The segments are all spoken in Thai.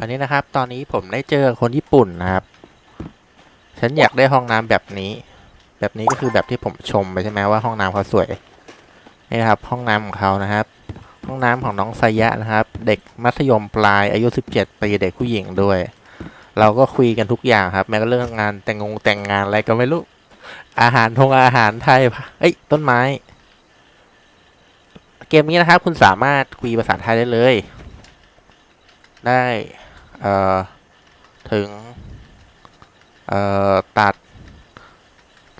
อันนี้นะครับ ตอนนี้ผมได้เจอคนญี่ปุ่นนะครับ ฉันอยากได้ห้องน้ำแบบนี้ แบบนี้ก็คือแบบที่ผมชมไปใช่ไหมว่าห้องน้ำเขาสวย นี่นะครับ ห้องน้ำของเขานะครับ ห้องน้ำของน้องไซยะนะครับ เด็กมัธยมปลายอายุ 17 ปีเด็กผู้หญิงด้วย เราก็คุยกันทุกอย่างครับ แม้กระทั่งเรื่องงานแต่งงงแต่งงานอะไรก็ไม่รู้ อาหารทงอาหารไทย เอ้ย ต้นไม้ เกมนี้นะครับ คุณสามารถคุยภาษาไทยได้เลยได้ เอ่อถึง เอ่อ ตัด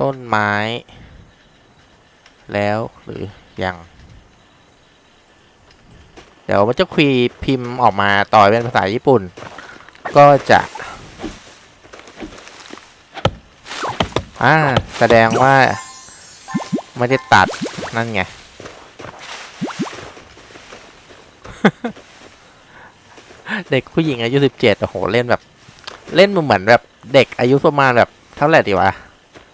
ต้นไม้ แล้วหรือยัง เดี๋ยวมันจะคุยพิมพ์ออกมาต่อเป็นภาษาญี่ปุ่น ก็จะอ่าแสดงว่า ไม่ได้ตัดนั่นไง เด็กผู้หญิงอายุสิบเจ็ดโอ้โหเล่นแบบ เล่นเหมือนแบบเด็กอายุประมาณแบบเท่าไหร่ดีวะ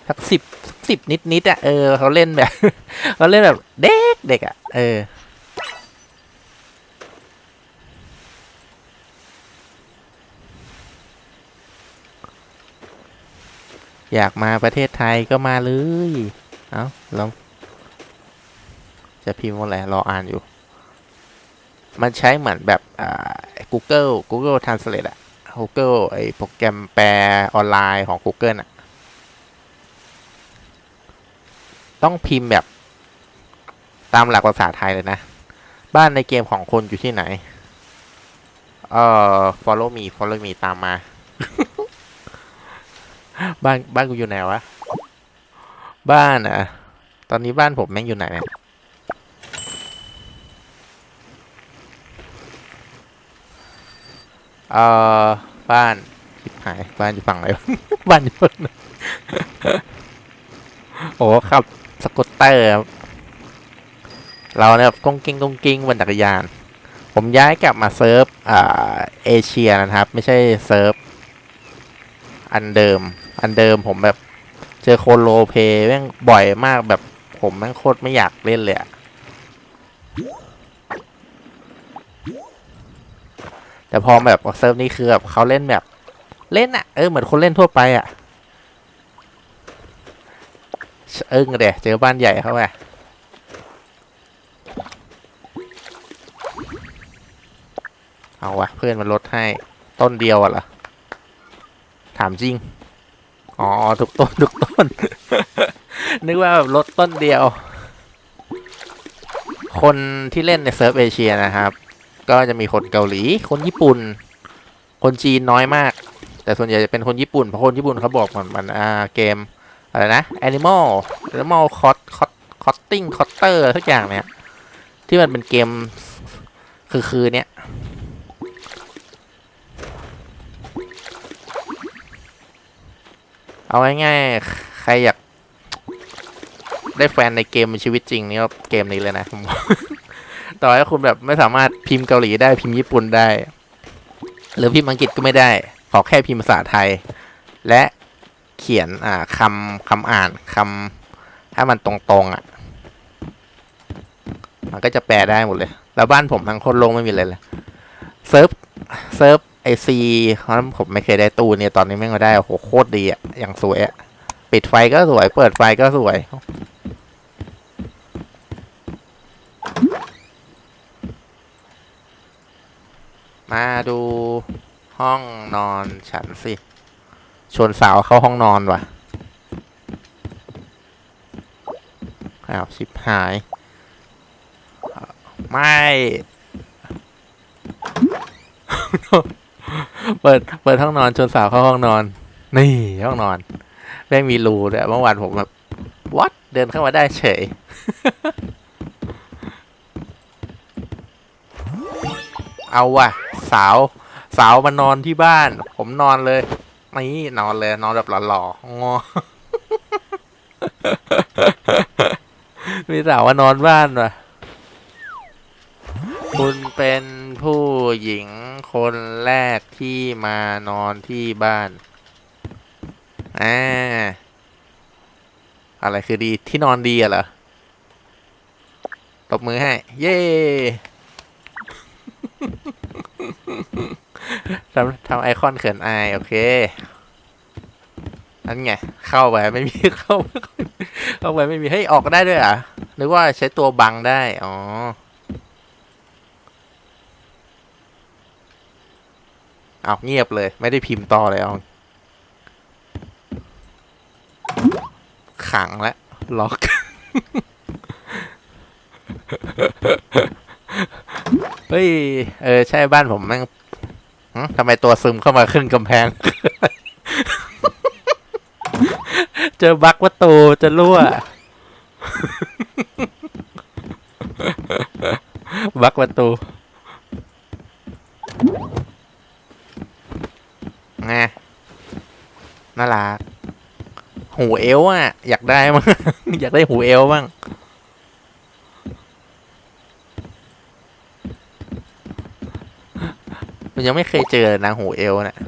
สักสิบสิบนิดนิดอะเออเขาเล่นแบบเขาเล่นแบบเด็กเด็กอะเอออยากมาประเทศไทยก็มาเลย เอ้าลองจะพิมพ์ว่าอะไรรออ่านอยู่ มันใช้เหมือนแบบ อ่า Google Google Translate อะ Google ไอโปรแกรมแปลออนไลน์ของ Google อะต้องพิมพ์แบบตามหลักภาษาไทยเลยนะ บ้านในเกมของคนอยู่ที่ไหน เอ่อ follow me follow me ตามมา บ้านบ้านกูอยู่ไหนวะ บ้านอะ ตอนนี้บ้านผมแม่งอยู่ไหนเนี่ย เอ่อบ้านชิบหายบ้านอยู่ฝั่งไหนวะบ้านอยู่ฝั่งไหนโอ้ขับสกูตเตอร์ครับเราเนี่ยแบบก้งกิ้งก้งกิ้งบนจักรยาน ผมย้ายกลับมาเซิร์ฟอ่าเอเชียนะครับ ไม่ใช่เซิร์ฟอันเดิม อันเดิมผมแบบเจอโคนโลเพแม่งบ่อยมากแบบผมแม่งโคตรไม่อยากเล่นเลยอะ แต่พอแบบเซิร์ฟนี้คือแบบเขาเล่นแบบเล่นอะเออเหมือนคนเล่นทั่วไปอะเอิงเดะเจอบ้านใหญ่เข้าไปเอาวะเพื่อนมันลดให้ต้นเดียวอะเหรอถามจริง อ๋อทุกต้นทุกต้น นึกว่าแบบลดต้นเดียว คนที่เล่นในเซิร์ฟเอเชียนะครับ ก็จะมีคนเกาหลี คนญี่ปุ่น คนจีนน้อยมาก แต่ส่วนใหญ่จะเป็นคนญี่ปุ่น เพราะคนญี่ปุ่นเขาบอกมันมันอ่าเกมอะไรนะ Animal Animal Cot Cot Cotting Cotter ทุกอย่างเนี่ยที่มันเป็นเกมคือคือเนี้ยเอาง่ายๆใครอยากได้แฟนในเกมชีวิตจริงนี่ก็เกมนี้เลยนะผม ต่อให้คุณแบบไม่สามารถพิมพ์เกาหลีได้พิมพ์ญี่ปุ่นได้ หรือพิมพ์อังกฤษก็ไม่ได้ ขอแค่พิมพ์ภาษาไทย และเขียนอ่าคำคำอ่านคำถ้ามันตรงๆอะ มันก็จะแปลได้หมดเลย แล้วบ้านผมทั้งโคนโลงไม่มีเลยเลยเซิร์ฟเซิร์ฟไอซีเพราะผมไม่เคยได้ตู้เนี่ยตอนนี้ไม่งก็ได้โอ้โหโคตรดีอะอย่างสวยอะปิดไฟก็สวย เปิดไฟก็สวย มาดูห้องนอนฉันสิ ชวนสาวเข้าห้องนอนว่ะ อ้าวชิบหาย ไม่ เปิด เปิดห้องนอนชวนสาวเข้าห้องนอน นี่ห้องนอนแม่งมีรูด้วยเมื่อวานผมแบบวัดเดินเข้ามาได้เฉยเอาว่ะ สาว สาวมานอนที่บ้าน ผมนอนเลยนี่นอนเลยนอนแบบหล่อๆงอมีสาวมานอนบ้านว่ะคุณเป็นผู้หญิงคนแรกที่มานอนที่บ้านอ่าอะไรคือดีที่นอนดีอะเหรอตบมือให้ เย้ ทำทำไอคอนเขินอาย โอเคนั่นไง เข้าไปไม่มีเข้าเข้าไปไม่มีเฮ้ยออกได้ด้วยอะนึกว่าใช้ตัวบังได้ อ๋อเอาเงียบเลย ไม่ได้พิมพ์ต่อเลยเอาขังแล้วล็อก เฮ้ย เออ ใช่บ้านผมแม่งทำไมตัวซึมเข้ามาขึ้นกำแพง เจอบั๊กประตูจะรั่ว บั๊กประตูไงน่ารัก หูเอลอะ อยากได้มั้ง อยากได้หูเอลบ้าง มัน ยังไม่เคยเจอนางหูเอลเนะี่ย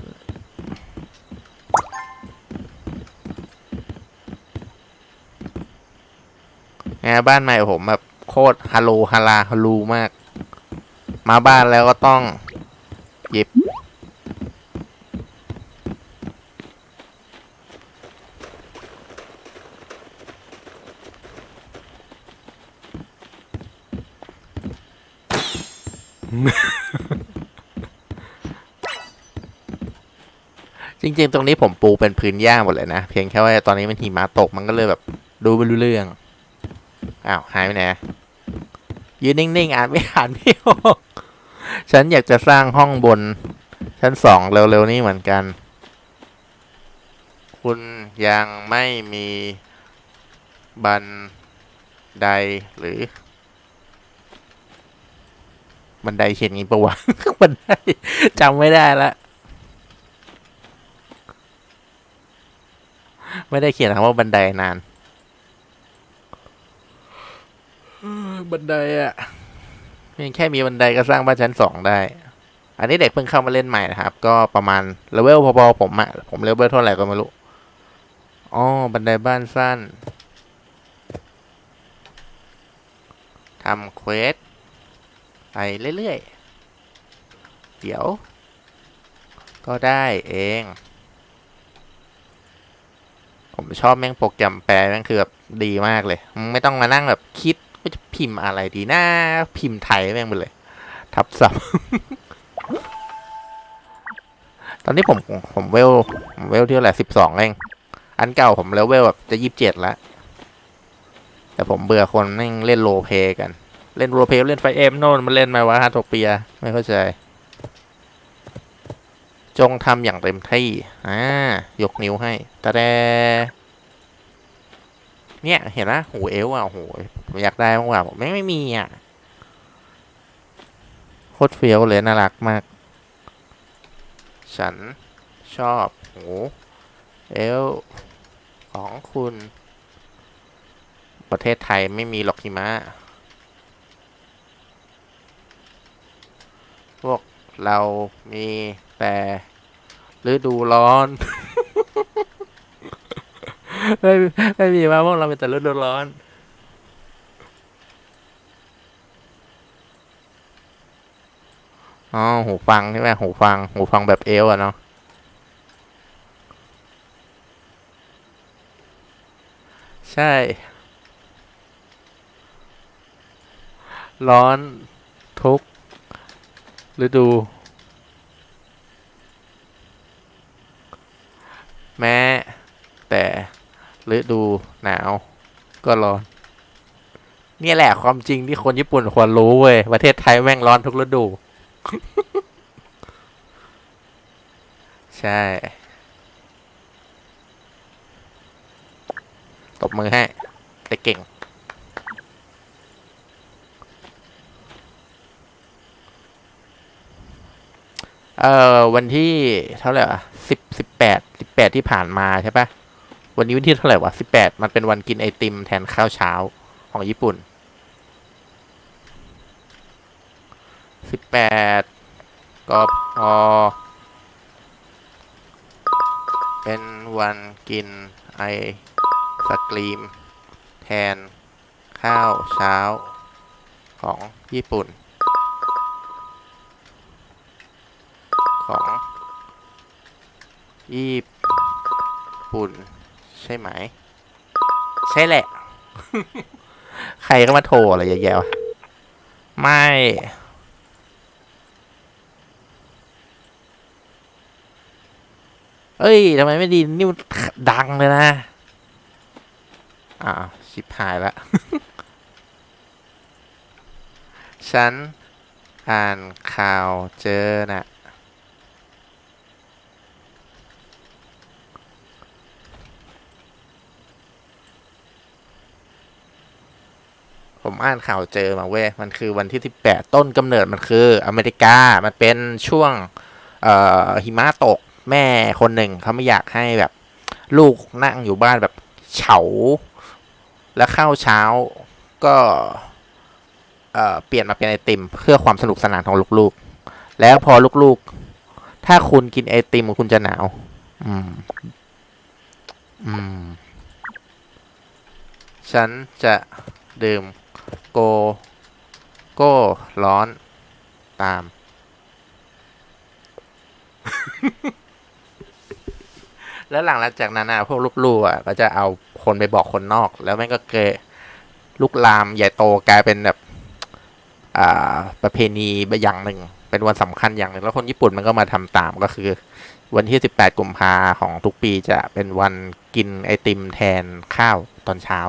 ไงบ้านใหม่ผมแบบโคตรฮัลโหลฮาลาฮัลลูมาก มาบ้านแล้วก็ต้องหยิบ จริง ๆ ตรงนี้ผมปูเป็นพื้นหญ้าหมดเลยนะ เพียงแค่ว่าตอนนี้มันหิมะตกมันก็เลยแบบดูไม่รู้เรื่อง อ้าวหายไปไหนยืนนิ่งๆอ่านไม่อ่านไม่ออกฉันอยากจะสร้างห้องบน ชั้นสองเร็วๆนี้เหมือนกัน คุณยังไม่มีบันไดหรือ บันไดเขียนงี้ปะวะบันไดจำไม่ได้ละ ไม่ได้เขียนคำว่าบันไดนานบันไดอะเพียงแค่มีบันไดก็สร้างบ้านชั้นสองได้ อันนี้เด็กเพิ่งเข้ามาเล่นใหม่นะครับ ก็ประมาณเลเวลพอๆผมอะผมเลเวลเท่าไหร่ก็ไม่รู้อ๋อบันไดบ้านสั้นทำเควสไปเรื่อยๆ เดี๋ยว ก็ได้เอง ผมชอบแม่งโปรแกรมแปลแม่งคือแบบดีมากเลยไม่ต้องมานั่งแบบคิดว่าจะพิมพ์อะไรดีนะพิมพ์ไทยแม่งไปเลย ทับศัพท์ตอนนี้ผมผมเวลผมเวลที่เท่าไหร่สิบสองเองอันเก่าผมแล้วเวลแบบจะยี่สิบเจ็ดแล้วแต่ผมเบื่อคนแม่งเล่นโรลเพลกัน เล่นโรเพลเล่นไฟเอ็มโน่นมันเล่นมาวะฮาโทเปีย ไม่เข้าใจ จงทำอย่างเต็มที่อ่ายกนิ้วให้ตะแดเนี่ย เห็นไหมหูเอลอะโอ้โหอยากได้มากกว่าผมไม่ไม่มีอะโคตรเฟี้ยวเลยน่ารักมาก ฉันชอบหูเอลของคุณ ประเทศไทยไม่มีหรอกหิมะพวกเรามี แต่ฤดูร้อน ไม่ไม่มีมาพวกเราเป็นแต่ฤดูร้อน อ๋อ หูฟังใช่ไหมหูฟัง หูฟังแบบเอลอะเนาะใช่ ร้อนทุกฤดู แม้ แต่ฤดูหนาวก็ร้อน เนี่ยแหละความจริงที่คนญี่ปุ่นควรรู้เว้ย ประเทศไทยแม่งร้อนทุกฤดู ใช่ ตบมือให้แต่เก่งเอ่อวันที่เท่าไหร่อะสิบสิบแปด แปดที่ผ่านมาใช่ปะวันนี้วันที่เท่าไหร่วะสิบแปดมันเป็นวันกินไอติมแทนข้าวเช้าของญี่ปุ่นสิบแปดก็พอ เป็นวันกินไอศกรีม แทนข้าวเช้าของญี่ปุ่น ของญี่ ปุ่นใช่ไหม ใช่แหละ ใครก็มาโทรอะไรเยอะแยะวะไม่ เอ้ยทำไมไม่ดีนี่มันดังเลยนะ อ่าวชิบหายละ ฉันอ่านข่าวเจอน่ะ ผมอ่านข่าวเจอมาเว้ย มันคือวันที่ 18 ต้นกำเนิดมันคืออเมริกา มันเป็นช่วงเอ่อหิมะตกแม่คนหนึ่งเขาไม่อยากให้แบบ ลูกนั่งอยู่บ้านแบบเฉา แล้วข้าวเช้าก็เอ่อเปลี่ยนมาเป็นไอติม เพื่อความสนุกสนานของลูกๆ แล้วพอลูกๆ ถ้าคุณกินไอติมคุณจะหนาว อืม อืม ฉันจะดื่ม โก โก้ร้อนตาม แล้วหลังจากนั้นอะพวกลูกๆอะก็จะเอาคนไปบอกคนนอก แล้วแม่งก็เกยลุกลามใหญ่โตกลายเป็นแบบอ่าประเพณีอย่างหนึ่ง เป็นวันสำคัญอย่างหนึ่งแล้วคนญี่ปุ่นมันก็มาทำตามก็คือ วันที่ 18 กุมภาของทุกปีจะเป็นวันกินไอติมแทนข้าวตอนเช้า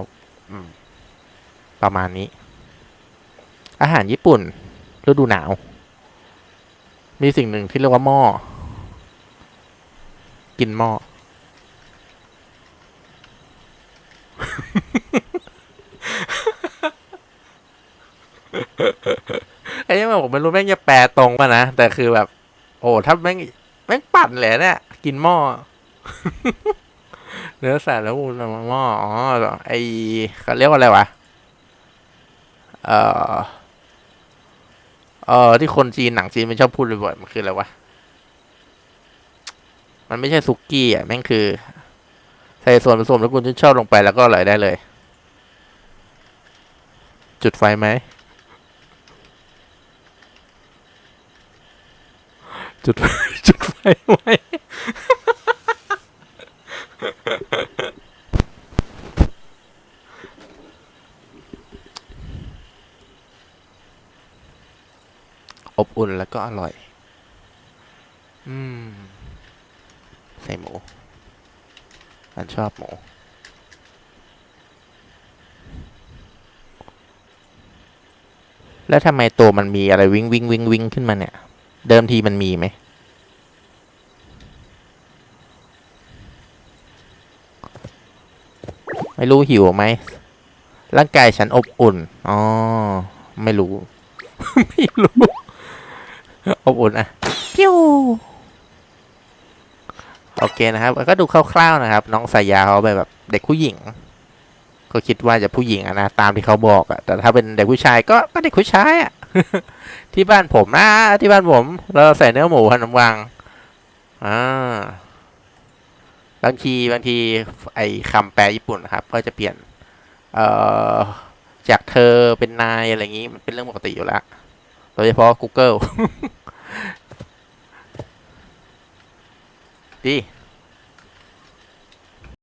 อืม ประมาณนี้ อาหารญี่ปุ่นฤดูหนาว มีสิ่งหนึ่งที่เรียกว่าหม้อ กินหม้อ ไอ้เนี่ยผมไม่รู้แม่งจะแปลตรงป่ะนะ แต่คือแบบ โอ้ถ้าแม่งแม่งปั่นเลยเนี่ยกินหม้อเนื้อสัตว์แล้วมูลหม้ออ๋อไอเขาเรียกว่าอะไรวะ เอ่อเออที่คนจีนหนังจีนมันชอบพูดบ่อยๆมันคืออะไรวะมันไม่ใช่ซุกี้อะแม่งคือ ใส่ส่วนผสมแล้วคุณชื่นชอบลงไปแล้วก็อร่อยได้เลย จุดไฟไหมจุดไฟจุดไฟไหม อบ อุ่นแล้วก็อร่อย อืม ใส่หมูฉันชอบหมูแล้วทำไมตัวมันมีอะไรวิ่งวิ่งวิ่งวิ่งขึ้นมาเนี่ย เดิมทีมันมีไหม ไม่รู้หิวไหม ร่างกายฉันอบอุ่น อ๋อ ไม่รู้ ไม่รู้ อบอุ่นอะปิ้วโอเคนะครับ ก็ดูคร่าวๆนะครับ น้องสายยาเขาแบบเด็กผู้หญิง ก็คิดว่าจะผู้หญิงอะนะตามที่เขาบอกอะแต่ถ้าเป็นเด็กผู้ชายก็ก็เด็กผู้ชายอะที่บ้านผมนะที่บ้านผมเราใส่เนื้อหมูหันน้ำวางอ่าบางทีบางทีไอ้คำแปลญี่ปุ่นนะครับ ก็จะเปลี่ยน เอ่อจากเธอเป็นนายอะไรอย่างนี้มันเป็นเรื่องปกติอยู่แล้ว โดยเฉพาะ Google ดี